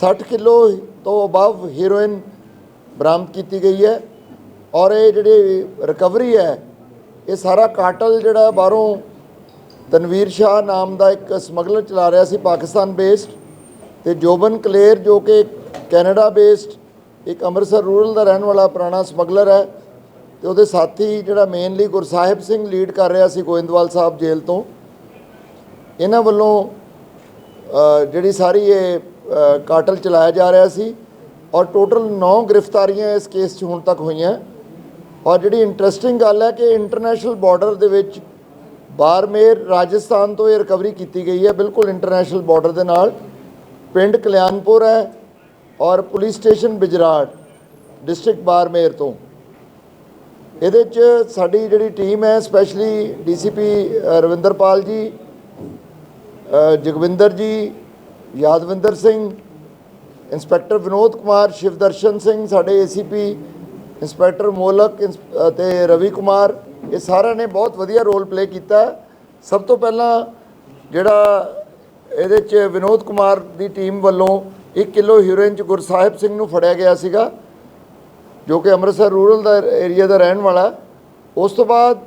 60 kilo ਤੋਂ above heroin ਬਰਾਮਦ ਕੀਤੀ ਗਈ ਹੈ ਔਰ ਇਹ ਜਿਹੜੀ ਰਿਕਵਰੀ ਹੈ, ਇਹ ਸਾਰਾ ਕਾਟਲ ਜਿਹੜਾ ਬਾਹਰੋਂ ਤਨਵੀਰ ਸ਼ਾਹ ਨਾਮ ਦਾ ਇੱਕ ਸਮਗਲਰ ਚਲਾ ਰਿਹਾ ਸੀ, ਪਾਕਿਸਤਾਨ ਬੇਸਡ ਤੇ ਜੋਬਨ ਕਲੇਰ ਜੋ ਕਿ ਕੈਨੇਡਾ ਬੇਸਡ ਇੱਕ ਅੰਮ੍ਰਿਤਸਰ ਰੂਰਲ ਦਾ ਰਹਿਣ ਵਾਲਾ ਪੁਰਾਣਾ ਸਮਗਲਰ ਹੈ ਤੇ ਉਹਦੇ ਸਾਥੀ ਜਿਹੜਾ ਮੇਨਲੀ ਗੁਰਸਾਹਿਬ ਸਿੰਘ ਲੀਡ ਕਰ ਰਿਹਾ ਸੀ ਗੋਇੰਦਵਾਲ ਸਾਹਿਬ ਜੇਲ੍ਹ ਤੋਂ। ਇਹਨਾਂ ਵੱਲੋਂ ਜਿਹੜੀ ਸਾਰੀ ਇਹ ਕਾਟਲ ਚਲਾਇਆ ਜਾ ਰਿਹਾ ਸੀ ਔਰ ਟੋਟਲ 9 ਗ੍ਰਿਫਤਾਰੀਆਂ ਇਸ ਕੇਸ 'ਚ ਹੁਣ ਤੱਕ ਹੋਈਆਂ। ਔਰ ਜਿਹੜੀ ਇੰਟਰਸਟਿੰਗ ਗੱਲ ਹੈ ਕਿ ਇੰਟਰਨੈਸ਼ਨਲ ਬਾਰਡਰ ਦੇ ਵਿੱਚ ਬਾਰਮੇਰ ਰਾਜਸਥਾਨ ਤੋਂ ਇਹ ਰਿਕਵਰੀ ਕੀਤੀ ਗਈ ਹੈ, ਬਿਲਕੁਲ ਇੰਟਰਨੈਸ਼ਨਲ ਬਾਰਡਰ ਦੇ ਨਾਲ। ਪਿੰਡ ਕਲਿਆਣਪੁਰ ਹੈ ਔਰ police station Bijrad district Barmer ਤੋਂ। ਇਹਦੇ 'ਚ ਸਾਡੀ ਜਿਹੜੀ ਟੀਮ ਹੈ specially DCP Ravinderpal ji Jagwinder ji Yadvinder Singh, inspector Vinod Kumar, Shivdarshan Singh, ਸਾਡੇ ਏਸੀਪੀ ਇੰਸਪੈਕਟਰ ਮੋਲਕ, ਇੰਸ- ਅਤੇ ਰਵੀ ਕੁਮਾਰ, ਇਹ ਸਾਰਿਆਂ ਨੇ ਬਹੁਤ ਵਧੀਆ ਰੋਲ ਪਲੇ ਕੀਤਾ। ਸਭ ਤੋਂ ਪਹਿਲਾਂ ਜਿਹੜਾ ਇਹਦੇ ਚ ਵਿਨੋਦ ਕੁਮਾਰ ਦੀ ਟੀਮ ਵੱਲੋਂ 1 ਕਿਲੋ ਹੀਰੋਇਨ ਚ ਗੁਰਸਾਹਿਬ ਸਿੰਘ ਨੂੰ ਫੜਿਆ ਗਿਆ ਸੀਗਾ, ਜੋ ਕਿ ਅੰਮ੍ਰਿਤਸਰ ਰੂਰਲ ਦਾ ਏਰੀਆ ਦਾ ਰਹਿਣ ਵਾਲਾ। ਉਸ ਤੋਂ ਬਾਅਦ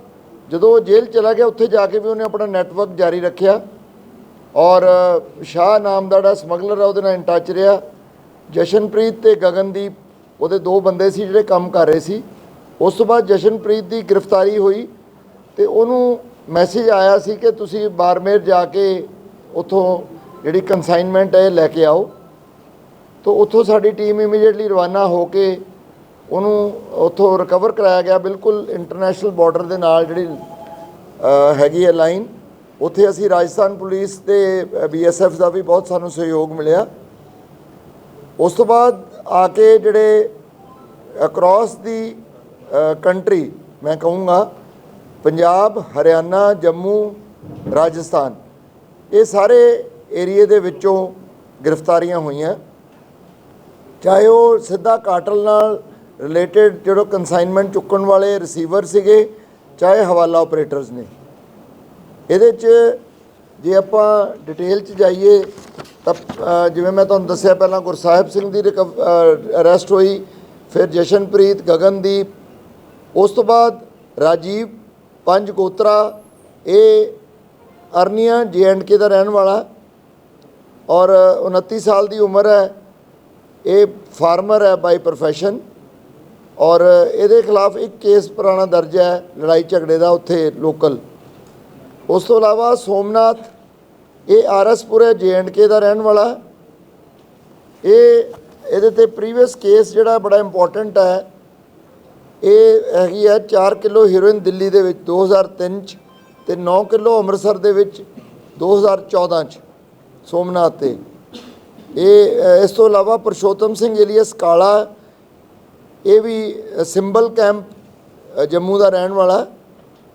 ਜਦੋਂ ਉਹ ਜੇਲ੍ਹ ਚਲਾ ਗਿਆ, ਉੱਥੇ ਜਾ ਕੇ ਵੀ ਉਹਨੇ ਆਪਣਾ ਨੈਟਵਰਕ ਜਾਰੀ ਰੱਖਿਆ। ਔਰ ਸ਼ਾਹ ਨਾਮ ਦਾ ਜਿਹੜਾ ਸਮਗਲਰ ਆ, ਉਹਦੇ ਨਾਲ ਇਨ ਟੱਚ ਰਿਹਾ। ਜਸ਼ਨਪ੍ਰੀਤ ਤੇ ਗਗਨਦੀਪ, ਉਹਦੇ ਦੋ ਬੰਦੇ ਸੀ ਜਿਹੜੇ ਕੰਮ ਕਰ ਰਹੇ ਸੀ। ਉਸ ਤੋਂ ਬਾਅਦ ਜਸ਼ਨਪ੍ਰੀਤ ਦੀ ਗ੍ਰਿਫਤਾਰੀ ਹੋਈ ਤੇ ਉਹਨੂੰ ਮੈਸੇਜ ਆਇਆ ਸੀ ਕਿ ਤੁਸੀਂ ਬਾਰਮੇਰ ਜਾ ਕੇ ਉੱਥੋਂ ਜਿਹੜੀ ਕਨਸਾਈਨਮੈਂਟ ਹੈ ਲੈ ਕੇ ਆਓ। ਤੋਂ ਉੱਥੋਂ ਸਾਡੀ ਟੀਮ ਇਮੀਡੀਏਟਲੀ ਰਵਾਨਾ ਹੋ ਕੇ ਉਹਨੂੰ ਉੱਥੋਂ ਰਿਕਵਰ ਕਰਾਇਆ ਗਿਆ। ਬਿਲਕੁਲ ਇੰਟਰਨੈਸ਼ਨਲ ਬਾਰਡਰ ਦੇ ਨਾਲ ਜਿਹੜੀ ਹੈਗੀ ਹੈ ਲਾਈਨ ਉੱਥੇ ਅਸੀਂ ਰਾਜਸਥਾਨ ਪੁਲਿਸ ਤੇ ਬੀਐਸਐਫ ਦਾ ਵੀ ਬਹੁਤ ਸਾਨੂੰ ਸਹਿਯੋਗ ਮਿਲਿਆ। ਉਸ ਤੋਂ ਬਾਅਦ ਆ ਕੇ ਜਿਹੜੇ ਅਕ੍ਰੋਸ ਦੀ ਕੰਟਰੀ ਮੈਂ ਕਹੂੰਗਾ, ਪੰਜਾਬ, ਹਰਿਆਣਾ, ਜੰਮੂ, ਰਾਜਸਥਾਨ, ਇਹ ਸਾਰੇ ਏਰੀਏ ਦੇ ਵਿੱਚੋਂ ਗ੍ਰਿਫਤਾਰੀਆਂ ਹੋਈਆਂ। ਚਾਹੇ ਉਹ ਸਿੱਧਾ ਕਾਟਲ ਨਾਲ ਰਿਲੇਟਡ ਜਿਹੜੋ ਕਨਸਾਈਨਮੈਂਟ ਚੁੱਕਣ ਵਾਲੇ ਰਿਸੀਵਰ ਸੀਗੇ, ਚਾਹੇ ਹਵਾਲਾ ਆਪਰੇਟਰਸ ਨੇ। ਇਹਦੇ 'ਚ ਜੇ ਆਪਾਂ ਡਿਟੇਲ 'ਚ ਜਾਈਏ, ਤਾਂ ਜਿਵੇਂ ਮੈਂ ਤੁਹਾਨੂੰ ਦੱਸਿਆ ਪਹਿਲਾਂ ਗੁਰਸਾਹਿਬ ਸਿੰਘ ਦੀ ਅਰੈਸਟ ਹੋਈ, ਫਿਰ ਜਸ਼ਨਪ੍ਰੀਤ, ਗਗਨਦੀਪ, ਉਸ ਤੋਂ ਬਾਅਦ ਰਾਜੀਵ, ਪੰਜ ਗੋਤਰਾ, ਇਹ ਅਰਨੀਆ ਕੇ ਦਾ ਰਹਿਣ ਵਾਲਾ, ਔਰ 29 ਸਾਲ ਦੀ ਉਮਰ ਹੈ, ਇਹ ਫਾਰਮਰ ਹੈ ਬਾਈ ਪ੍ਰੋਫੈਸ਼ਨ ਔਰ ਇਹਦੇ ਖਿਲਾਫ ਇੱਕ ਕੇਸ ਪੁਰਾਣਾ ਦਰਜ ਹੈ, ਲੜਾਈ ਝਗੜੇ ਦਾ ਉੱਥੇ ਲੋਕਲ ਉਸ ਤੋਂ ਇਲਾਵਾ ਸੋਮਨਾਥ, ਇਹ ਆਰਐਸਪੁਰੇ ਕੇ ਦਾ ਰਹਿਣ ਵਾਲਾ ਇਹ ਇਹਦੇ ਤੇ ਪ੍ਰੀਵੀਅਸ ਕੇਸ ਜਿਹੜਾ ਬੜਾ ਇੰਪੋਰਟੈਂਟ ਹੈ, ਇਹ ਹੈਗੀ ਹੈ 4 ਕਿਲੋ ਹੀਰੋਇਨ ਦਿੱਲੀ ਦੇ ਵਿੱਚ 2003 ਚ ਤੇ 9 ਕਿਲੋ ਅੰਮ੍ਰਿਤਸਰ ਦੇ ਵਿੱਚ 2014 ਚ ਸੋਮਨਾਥ ਤੇ। ਇਹ, ਇਸ ਤੋਂ ਇਲਾਵਾ ਪਰਸ਼ੋਤਮ ਸਿੰਘ ਏਲੀਅਸ ਕਾਲਾ, ਇਹ ਵੀ ਸਿੰਬਲ ਕੈਂਪ ਜੰਮੂ ਦਾ ਰਹਿਣ ਵਾਲਾ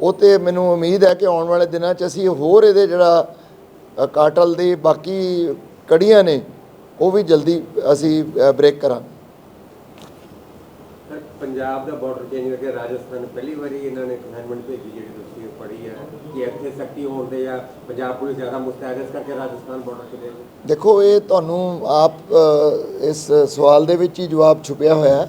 ਉਹ ਤੇ ਮੈਨੂੰ ਉਮੀਦ ਹੈ ਕਿ ਆਉਣ ਵਾਲੇ ਦਿਨਾਂ 'ਚ ਅਸੀਂ ਹੋਰ ਇਹਦੇ ਜਿਹੜਾ ਕਾਟਲ ਦੇ ਬਾਕੀ ਕੜੀਆਂ ਨੇ ਉਹ ਵੀ ਜਲਦੀ ਅਸੀਂ ਬ੍ਰੇਕ ਕਰਾਂਗੇ। ਸਰ ਪੰਜਾਬ ਦਾ ਬਾਰਡਰ ਚੇਂਜ ਕਰਕੇ ਰਾਜਸਥਾਨ ਪਹਿਲੀ ਵਾਰੀ ਇਹਨਾਂ ਨੇ ਕਨਫਾਈਨਮੈਂਟ ਭੇਜੀ ਜਿਹੜੀ ਤੁਸੀਂ ਪੜ੍ਹੀ ਹੈ ਕਿ ਇੱਥੇ ਸਖਤੀ ਹੋਣ ਦੇ ਜਾਂ ਪੰਜਾਬ ਪੁਲਿਸ ਜ਼ਿਆਦਾ ਮੁਸਤੈਦ ਇਸ ਕਰਕੇ ਰਾਜਸਥਾਨ ਬਾਰਡਰ ਤੇ ਦੇਖੋ ਇਹ ਤੁਹਾਨੂੰ ਆਪ ਇਸ ਸਵਾਲ ਦੇ ਵਿੱਚ ਹੀ ਜਵਾਬ ਛੁਪਿਆ ਹੋਇਆ ਹੈ।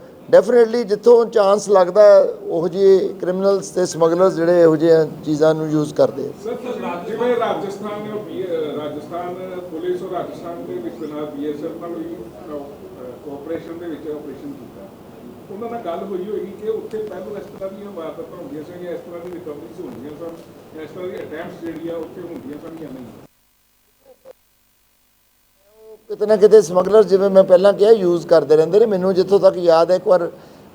ਡੈਫੀਨਿਟਲੀ ਜਿੱਥੋਂ ਚਾਂਸ ਲੱਗਦਾ ਹੈ, ਜਿਹੇ ਕ੍ਰਿਮੀਨਲਸ ਤੇ ਸਮਗਲਰਸ ਜਿਹੜੇ ਇਹੋ ਜਿਹੀਆਂ ਚੀਜ਼ਾਂ ਨੂੰ ਯੂਜ਼ ਕਰਦੇ ਸਰ ਜਿਵੇਂ ਰਾਜਸਥਾਨ ਰਾਜਸਥਾਨ ਪੁਲਿਸ ਔਰ ਰਾਜਸਥਾਨ ਦੇ ਵਿੱਚ ਨਾਲ ਬੀਐਸਐਫ ਨਾਲ ਵੀ ਕੋਆਪਰੇਸ਼ਨ ਦੇ ਵਿੱਚ ਆਪਰੇਸ਼ਨ ਕੀਤਾ। ਉਹਨਾਂ ਨਾਲ ਗੱਲ ਹੋਈ ਹੋਏਗੀ ਕਿ ਉੱਥੇ ਪਹਿਲਾਂ ਇਸ ਤਰ੍ਹਾਂ ਦੀਆਂ ਵਾਰਦਾਤਾਂ ਹੁੰਦੀਆਂ ਸਨ ਜਾਂ ਇਸ ਤਰ੍ਹਾਂ ਦੀ ਰਿਕਵਰੀਜ਼ ਹੁੰਦੀਆਂ ਸਨ ਇਸ ਤਰ੍ਹਾਂ ਦੀ ਅਟੈਂਪਟਸ ਜਿਹੜੀਆਂ ਉੱਥੇ ਹੁੰਦੀਆਂ ਸਨ ਜਾਂ ਨਹੀਂ। ਕਿਤੇ ਨਾ ਕਿਤੇ ਸਮਗਲਰ ਜਿਵੇਂ ਮੈਂ ਪਹਿਲਾਂ ਕਿਹਾ ਯੂਜ਼ ਕਰਦੇ ਰਹਿੰਦੇ ਨੇ। ਮੈਨੂੰ ਜਿੱਥੋਂ ਤੱਕ ਯਾਦ ਹੈ, ਇੱਕ ਵਾਰ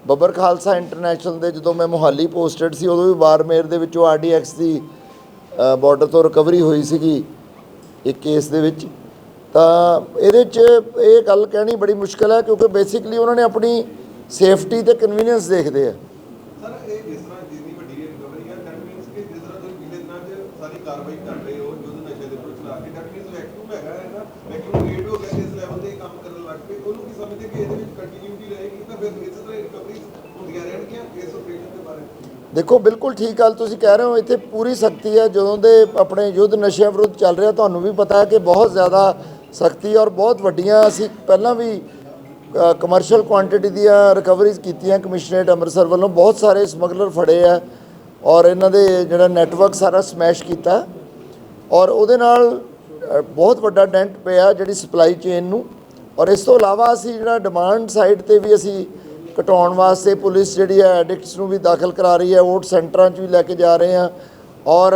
ਬੱਬਰ ਖਾਲਸਾ ਇੰਟਰਨੈਸ਼ਨਲ ਦੇ ਜਦੋਂ ਮੈਂ ਮੁਹਾਲੀ ਪੋਸਟਡ ਸੀ, ਉਦੋਂ ਵੀ ਬਾਰਮੇਰ ਦੇ ਵਿੱਚੋਂ ਆਰਡੀਐਕਸ ਦੀ ਬਾਰਡਰ ਤੋਂ ਰਿਕਵਰੀ ਹੋਈ ਸੀਗੀ ਇੱਕ ਕੇਸ ਦੇ ਵਿੱਚ। ਤਾਂ ਇਹਦੇ 'ਚ ਇਹ ਗੱਲ ਕਹਿਣੀ ਬੜੀ ਮੁਸ਼ਕਲ ਹੈ, ਕਿਉਂਕਿ ਬੇਸਿਕਲੀ ਉਹਨਾਂ ਨੇ ਆਪਣੀ ਸੇਫਟੀ ਤੇ ਕਨਵੀਨੀਅੰਸ ਦੇਖਦੇ ਆ। ਸਰ, ਇਹ ਜਿਸ ਤਰ੍ਹਾਂ ਜਿੰਨੀ ਵੱਡੀ ਰਿਕਵਰੀ ਹੈ ਦੈਟ ਮੀਨਸ ਕਿ ਜਿਸ ਤਰ੍ਹਾਂ ਤੁਸੀਂ ਪਿਛਲੇ ਦਿਨਾਂ 'ਚ ਸਾਰੀ ਕਾਰਵਾਈ ਕਰ ਰਹੇ ਹੋ ਯੁੱਧ ਨਸ਼ੇ ਦੇ ਵਿਰੁੱਧ ਚਲਾ ਕੇ ਦੈਟ ਮੀਨਸ ਵੈਕਿਊਮ ਹੈਗਾ ਹੈ ਨਾ ਵੈਕਿਊਮ ਗੇਟ ਹੋ ਗਿਆ ਇਸ ਲੈਵਲ ਤੇ ਕੰਮ ਉਹਨੂੰ ਕੀ ਸਮਝਦੇ ਕਿ ਇਹਦੇ ਵਿੱਚ ਕੰਟੀਨਿਊਟੀ ਰਹੇਗੀ? ਤਾਂ ਫਿਰ ਇਸੇ ਤਰ੍ਹਾਂ ਰਿਕਵਰੀ ਹੁੰਦੀਆਂ ਰਹਿਣਗੀਆਂ ਇਸ ਆਪਰੇਸ਼ਨ ਦੇ ਬਾਰੇ। ਦੇਖੋ, ਬਿਲਕੁਲ ਠੀਕ ਗੱਲ ਤੁਸੀਂ ਕਹਿ ਰਹੇ ਹੋ, ਇੱਥੇ ਪੂਰੀ ਸਖਤੀ ਹੈ। ਜਦੋਂ ਦੇ ਆਪਣੇ ਯੁੱਧ ਨਸ਼ਿਆਂ ਵਿਰੁੱਧ ਚੱਲ ਰਿਹਾ, ਤੁਹਾਨੂੰ ਵੀ ਪਤਾ ਹੈ ਕਿ ਬਹੁਤ ਜ਼ਿਆਦਾ ਸਖਤੀ ਔਰ ਬਹੁਤ ਵੱਡੀਆਂ ਅਸੀਂ ਪਹਿਲਾਂ ਵੀ ਕਮਰਸ਼ੀਅਲ ਕੁਆਂਟੀਟੀ ਦੀਆਂ ਰਿਕਵਰੀਜ਼ ਕੀਤੀਆਂ ਕਮਿਸ਼ਨਰੇਟ ਅੰਮ੍ਰਿਤਸਰ ਵੱਲੋਂ। ਬਹੁਤ ਸਾਰੇ ਸਮਗਲਰ ਫੜੇ ਆ ਔਰ ਇਹਨਾਂ ਦੇ ਜਿਹੜਾ ਨੈਟਵਰਕ ਸਾਰਾ ਸਮੈਸ਼ ਕੀਤਾ। ਔਰ ਉਹਦੇ ਨਾਲ ਬਹੁਤ ਵੱਡਾ ਡੈਂਟ ਪਿਆ ਜਿਹੜੀ ਸਪਲਾਈ ਚੇਨ ਨੂੰ। ਔਰ ਇਸ ਤੋਂ ਇਲਾਵਾ ਅਸੀਂ ਜਿਹੜਾ ਡਿਮਾਂਡ ਸਾਈਡ ਤੇ ਵੀ ਅਸੀਂ ਘਟਾਉਣ ਵਾਸਤੇ ਪੁਲਿਸ ਜਿਹੜੀ ਹੈ ਐਡਿਕਟਸ ਨੂੰ ਵੀ ਦਾਖਲ ਕਰਾ ਰਹੀ ਹੈ ਵੋਟ ਸੈਂਟਰਾਂ 'ਚ ਵੀ ਲੈ ਕੇ ਜਾ ਰਹੇ ਹਾਂ। ਔਰ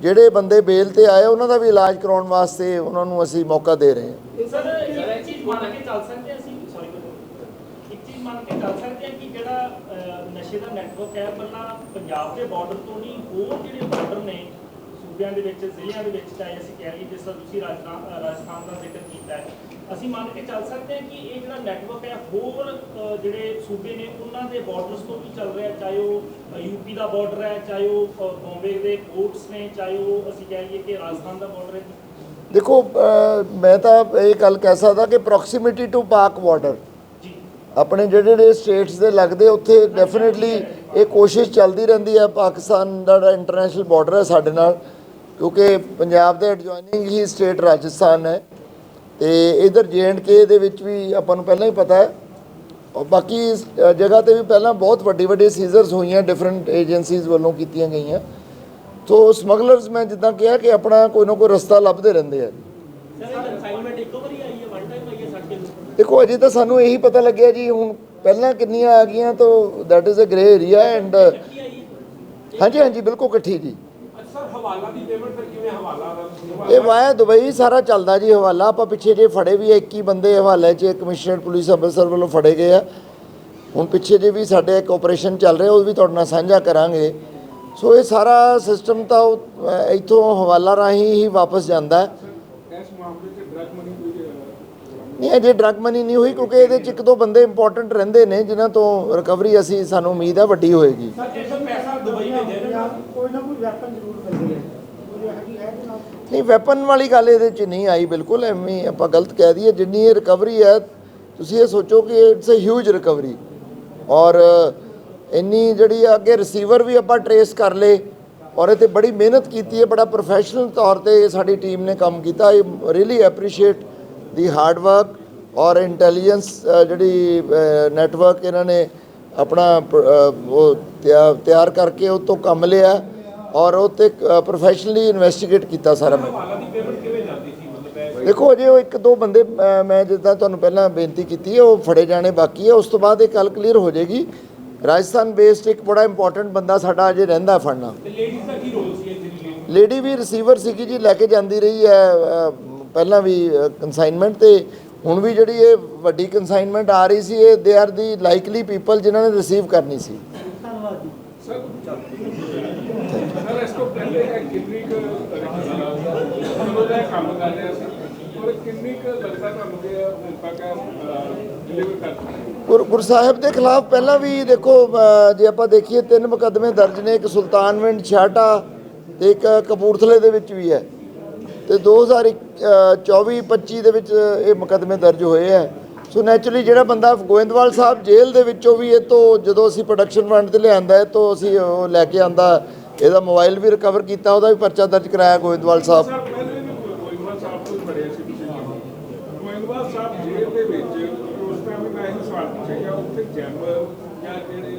ਜਿਹੜੇ ਬੰਦੇ ਬੇਲ ਤੇ ਆਏ ਉਹਨਾਂ ਦਾ ਵੀ ਇਲਾਜ ਕਰਾਉਣ ਵਾਸਤੇ ਉਹਨਾਂ ਨੂੰ ਅਸੀਂ ਮੌਕਾ ਦੇ ਰਹੇ ਹਾਂ। ਸਰ ਇੱਕ ਚੀਜ਼ ਮੰਨ ਕੇ ਚੱਲ ਸਕਦੇ ਹਾਂ ਅਸੀਂ ਸੌਰੀ ਇੱਕ ਚੀਜ਼ ਮੰਨ ਕੇ ਚੱਲ ਸਕਦੇ ਹਾਂ ਕਿ ਜਿਹੜਾ ਅਹ, ਨਸ਼ੇ ਦਾ ਨੈਟਵਰਕ ਹੈ ਪਹਿਲਾਂ ਪੰਜਾਬ ਦੇ ਬਾਰਡਰ ਤੋਂ ਨਹੀਂ ਹੋਰ ਜਿਹੜੇ ਬਾਰਡਰ ਨੇ ਸੂਬਿਆਂ ਦੇ ਵਿੱਚ ਜ਼ਿਲ੍ਹਿਆਂ ਦੇ ਵਿੱਚ ਚਾਹੇ ਅਸੀਂ ਕਹਿ ਲਈਏ ਜਿਸ ਤਰ੍ਹਾਂ ਤੁਸੀਂ ਰਾਜਸਥਾਨ ਰਾਜਸਥਾਨ ਦਾ ਜ਼ਿਕਰ ਕੀਤਾ ਹੈ। ਅਸੀਂ ਮੰਨ ਕੇ ਚੱਲ ਸਕਦੇ ਹਾਂ ਕਿ ਇਹ ਜਿਹੜਾ ਨੈਟਵਰਕ ਹੈ ਹੋਰ ਜਿਹੜੇ ਸੂਬੇ ਨੇ ਉਹਨਾਂ ਦੇ ਬਾਰਡਰਸ ਤੋਂ ਵੀ ਚੱਲ ਰਿਹਾ ਚਾਹੇ ਉਹ ਯੂਪੀ ਦਾ ਬਾਰਡਰ ਹੈ ਚਾਹੇ ਉਹ ਬੰਬੇ ਦੇ ਕੋਰਟਸ ਨੇ ਚਾਹੇ ਉਹ ਅਸੀਂ ਕਹਿ ਲਈਏ ਕਿ ਰਾਜਸਥਾਨ ਦਾ ਬਾਰਡਰ ਹੈ। ਦੇਖੋ ਮੈਂ ਤਾਂ ਇਹ ਗੱਲ ਕਹਿ ਸਕਦਾ ਕਿ ਪ੍ਰੋਕਸੀਮਿਟੀ ਟੂ ਪਾਕ ਬਾਰਡਰ ਆਪਣੇ ਜਿਹੜੇ ਜਿਹੜੇ ਸਟੇਟਸ ਦੇ ਲੱਗਦੇ ਉੱਥੇ ਡੈਫੀਨਿਟਲੀ ਇਹ ਕੋਸ਼ਿਸ਼ ਚੱਲਦੀ ਰਹਿੰਦੀ ਹੈ ਪਾਕਿਸਤਾਨ ਦਾ ਇੰਟਰਨੈਸ਼ਨਲ ਬਾਰਡਰ ਹੈ ਸਾਡੇ ਨਾਲ। ਕਿਉਂਕਿ ਪੰਜਾਬ ਦੇ ਐਡਜੋਇਨਿੰਗ ਹੀ ਸਟੇਟ ਰਾਜਸਥਾਨ ਹੈ ਤੇ ਇਧਰ ਕੇ ਦੇ ਵਿੱਚ ਵੀ ਆਪਾਂ ਨੂੰ ਪਹਿਲਾਂ ਹੀ ਪਤਾ ਹੈ। ਔਰ ਬਾਕੀ ਜਗ੍ਹਾ ਤੇ ਵੀ ਪਹਿਲਾਂ ਬਹੁਤ ਵੱਡੀ ਵੱਡੀ ਸੀਜ਼ਰਸ ਹੋਈਆਂ ਡਿਫਰੈਂਟ ਏਜੰਸੀਜ਼ ਵੱਲੋਂ ਕੀਤੀਆਂ ਗਈਆਂ। ਤੋਂ ਸਮਗਲਰਸ ਮੈਂ ਜਿੱਦਾਂ ਕਿਹਾ ਕਿ ਆਪਣਾ ਕੋਈ ਨਾ ਕੋਈ ਰਸਤਾ ਲੱਭਦੇ ਰਹਿੰਦੇ ਆ। ਦੇਖੋ ਅਜੇ ਤਾਂ ਸਾਨੂੰ ਇਹੀ ਪਤਾ ਲੱਗਿਆ ਜੀ ਹੁਣ ਪਹਿਲਾਂ ਕਿੰਨੀਆਂ ਆ ਗਈਆਂ ਤਾਂ that is a grey area and ਹਾਂਜੀ ਹਾਂਜੀ ਬਿਲਕੁਲ ਇਕੱਠੀ ਜੀ। ਹਵਾਲਾ ਦੀ ਪੇਮੈਂਟ ਫਿਰ ਕਿਵੇਂ ਹਵਾਲਾ ਦਾ? ਇਹ ਵਾਇਆ ਦੁਬਈ ਸਾਰਾ ਚੱਲਦਾ ਜੀ ਹਵਾਲਾ। ਆਪਾਂ ਪਿੱਛੇ ਜੇ ਫੜੇ ਵੀ ਆ, 21 ਬੰਦੇ ਹਵਾਲੇ 'ਚ ਕਮਿਸ਼ਨਰ ਪੁਲਿਸ ਅੰਮ੍ਰਿਤਸਰ ਵੱਲੋਂ ਫੜੇ ਗਏ ਆ। ਹੁਣ ਪਿੱਛੇ ਜੇ ਵੀ ਸਾਡੇ ਇੱਕ ਆਪਰੇਸ਼ਨ ਚੱਲ ਰਿਹਾ ਉਹ ਵੀ ਤੁਹਾਡੇ ਨਾਲ ਸਾਂਝਾ ਕਰਾਂਗੇ। ਸੋ ਇਹ ਸਾਰਾ ਸਿਸਟਮ ਤਾਂ ਇੱਥੋਂ ਹਵਾਲਾ ਰਾਹੀਂ ਹੀ ਵਾਪਸ ਜਾਂਦਾ। ਹੈ ਨਹੀਂ ਅਜੇ ਡਰਗ ਮਨੀ ਨਹੀਂ ਹੋਈ ਕਿਉਂਕਿ ਇਹਦੇ 'ਚ ਇੱਕ ਦੋ ਬੰਦੇ ਇੰਪੋਰਟੈਂਟ ਰਹਿੰਦੇ ਨੇ ਜਿਨ੍ਹਾਂ ਤੋਂ ਰਿਕਵਰੀ ਅਸੀਂ ਸਾਨੂੰ ਉਮੀਦ ਹੈ ਵੱਡੀ ਹੋਏਗੀ। ਸਰ ਇਹ ਪੈਸਾ ਦੁਬਈ ਭੇਜਿਆ ਕੋਈ ਨਾ ਕੋਈ ਵੈਪਨ ਜ਼ਰੂਰ ਮਿਲਦੀ ਹੈ। ਕੋਈ ਹੈਗੀ ਹੈ ਕਿ ਨਾ। ਨਹੀਂ ਵੈਪਨ ਵਾਲੀ ਗੱਲ ਇਹਦੇ 'ਚ ਨਹੀਂ ਆਈ ਬਿਲਕੁਲ, ਐਵੇਂ ਆਪਾਂ ਗਲਤ ਕਹਿ ਦਈਏ, ਜਿੰਨੀ ਇਹ ਰਿਕਵਰੀ ਹੈ, ਤੁਸੀਂ ਇਹ ਸੋਚੋ ਕਿ ਇਟਸ ਅ ਹਿਊਜ ਰਿਕਵਰੀ ਔਰ ਇੰਨੀ ਜਿਹੜੀ ਅੱਗੇ ਰਿਸੀਵਰ ਵੀ ਆਪਾਂ ਟਰੇਸ ਕਰ ਲਏ, ਔਰ ਇਹ ਤੇ ਬੜੀ ਮਿਹਨਤ ਕੀਤੀ ਹੈ, ਬੜਾ ਪ੍ਰੋਫੈਸ਼ਨਲ ਤੌਰ ਤੇ ਸਾਡੀ ਟੀਮ ਨੇ ਕੰਮ ਕੀਤਾ। I really appreciate the hard work ਔਰ ਇੰਟੈਲੀਜੈਂਸ ਜਿਹੜੀ ਨੈਟਵਰਕ ਇਹਨਾਂ ਨੇ ਆਪਣਾ ਉਹ ਤਿਆ- ਤਿਆਰ ਕਰਕੇ ਉਹ ਤੋਂ ਕੰਮ ਲਿਆ। ਔਰ ਉਹ ਤੇ ਪ੍ਰੋਫੈਸ਼ਨਲੀ ਇਨਵੈਸਟੀਗੇਟ ਕੀਤਾ ਸਾਰਾ ਇਹ ਦੇਖੋ ਅਜੇ ਉਹ ਇੱਕ ਦੋ ਬੰਦੇ ਮੈਂ ਜਿੱਦਾਂ ਤੁਹਾਨੂੰ ਪਹਿਲਾਂ ਬੇਨਤੀ ਕੀਤੀ ਹੈ ਉਹ ਫੜੇ ਜਾਣੇ ਬਾਕੀ ਹੈ। ਉਸ ਤੋਂ ਬਾਅਦ ਇਹ ਕੱਲ ਕਲੀਅਰ ਹੋ ਜਾਏਗੀ। ਰਾਜਸਥਾਨ ਬੇਸਡ ਇੱਕ ਬੜਾ ਇੰਪੋਰਟੈਂਟ ਬੰਦਾ ਸਾਡਾ ਅਜੇ ਰਹਿੰਦਾ ਫੜਨਾ। ਤੇ ਲੇਡੀਜ਼ ਦਾ ਕੀ ਰੋਲ ਸੀ ਇੱਥੇ? ਦੀ ਲੇਡੀ ਵੀ ਰਿਸੀਵਰ ਸੀਗੀ ਜੀ ਲੈ ਕੇ ਜਾਂਦੀ ਰਹੀ ਹੈ ਪਹਿਲਾਂ ਵੀ ਕੰਸਾਈਨਮੈਂਟ ਤੇ। ਹੁਣ ਵੀ ਜਿਹੜੀ ਇਹ ਵੱਡੀ ਕੰਸਾਈਨਮੈਂਟ ਆ ਰਹੀ ਸੀ ਇਹ they are the likely people ਜਿਨ੍ਹਾਂ ਨੇ ਰਿਸੀਵ ਕਰਨੀ ਸੀ। ਧੰਨਵਾਦ ਜੀ। ਸਰ ਕਿੰਨੀ ਕੁ ਕੰਮ ਕਰ ਰਿਹਾ ਸੀ ਔਰ ਕਿੰਨੀ ਕੁ ਲੱਗਦਾ ਤੁਹਾਨੂੰ ਕਿ ਇਹ ਹੁਣ ਡਿਲੀਵਰ ਕਰ ਗੁਰ ਸਾਹਿਬ ਦੇ ਖਿਲਾਫ ਪਹਿਲਾਂ ਵੀ ਦੇਖੋ ਜੇ ਆਪਾਂ ਦੇਖੀਏ, ਤਿੰਨ ਮੁਕੱਦਮੇ ਦਰਜ ਨੇ, ਇੱਕ ਸੁਲਤਾਨਵਿੰਡ ਛਾਟਾ ਤੇ ਇੱਕ ਕਪੂਰਥਲੇ ਦੇ ਵਿੱਚ ਵੀ ਹੈ। ਤੇ 2024 25 ਦੇ ਵਿੱਚ ਇਹ ਮੁਕੱਦਮੇ ਦਰਜ ਹੋਏ ਹੈ। ਸੋ ਨੈਚੁਰਲੀ ਜਿਹੜਾ ਬੰਦਾ ਗੋਇੰਦਵਾਲ ਸਾਹਿਬ ਜੇਲ੍ਹ ਦੇ ਵਿੱਚੋਂ ਵੀ ਇਹ ਤੋਂ ਜਦੋਂ ਅਸੀਂ ਪ੍ਰੋਡਕਸ਼ਨ ਫੰਡ ਤੇ ਲਿਆਂਦਾ, ਇਹ ਤੋਂ ਅਸੀਂ ਉਹ ਲੈ ਕੇ ਆਂਦਾ। ਇਹਦਾ ਮੋਬਾਈਲ ਵੀ ਰਿਕਵਰ ਕੀਤਾ ਉਹਦਾ ਵੀ ਪਰਚਾ ਦਰਜ ਕਰਾਇਆ ਗੋਇੰਦਵਾਲ ਸਾਹਿਬ। ਸਰ ਪਹਿਲੇ ਵੀ ਗੋਇੰਦਵਾਲ ਸਾਹਿਬ ਤੋਂ ਬੜਿਆ ਸੀ ਤੁਸੀਂ ਗੋਇੰਦਵਾਲ ਸਾਹਿਬ ਜੇਲ੍ਹ ਦੇ ਵਿੱਚ ਉਸ ਟਾਈਮ ਮੈਂ ਇਹ ਸਵਾਲ ਪੁੱਛਿਆ ਉੱਥੇ ਜੈਮਰ ਜਾਂ ਜਿਹੜੇ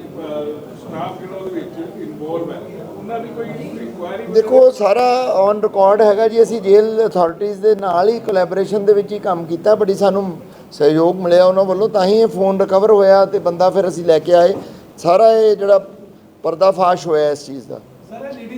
ਸਟਾਫ ਜਿਹੜਾ ਉਹਦੇ ਵਿੱਚ ਇਨਵੋਲਵ ਹੈ ਉਹਨਾਂ ਦੀ ਕੋਈ ਇਨਕੁਆਇਰੀ ਦੇਖੋ ਸਾਰਾ ਔਨ ਰਿਕਾਰਡ ਹੈਗਾ ਜੀ ਅਸੀਂ ਜੇਲ੍ਹ ਅਥਾਰਟੀਜ਼ ਦੇ ਨਾਲ ਹੀ ਕੋਲੈਬੋਰੇਸ਼ਨ ਦੇ ਵਿੱਚ ਹੀ ਕੰਮ ਕੀਤਾ ਬੜੀ ਸਾਨੂੰ ਸਹਿਯੋਗ ਮਿਲਿਆ ਉਹਨਾਂ ਵੱਲੋਂ ਤਾਂ ਹੀ ਇਹ ਫੋਨ ਰਿਕਵਰ ਹੋਇਆ ਤੇ ਬੰਦਾ ਫਿਰ ਅਸੀਂ ਲੈ ਕੇ ਆਏ। ਸਾਰਾ ਇਹ ਜਿਹੜਾ ਪਰਦਾਫਾਸ਼ ਹੋਇਆ ਇਸ ਚੀਜ਼ ਦਾ। Sir ladies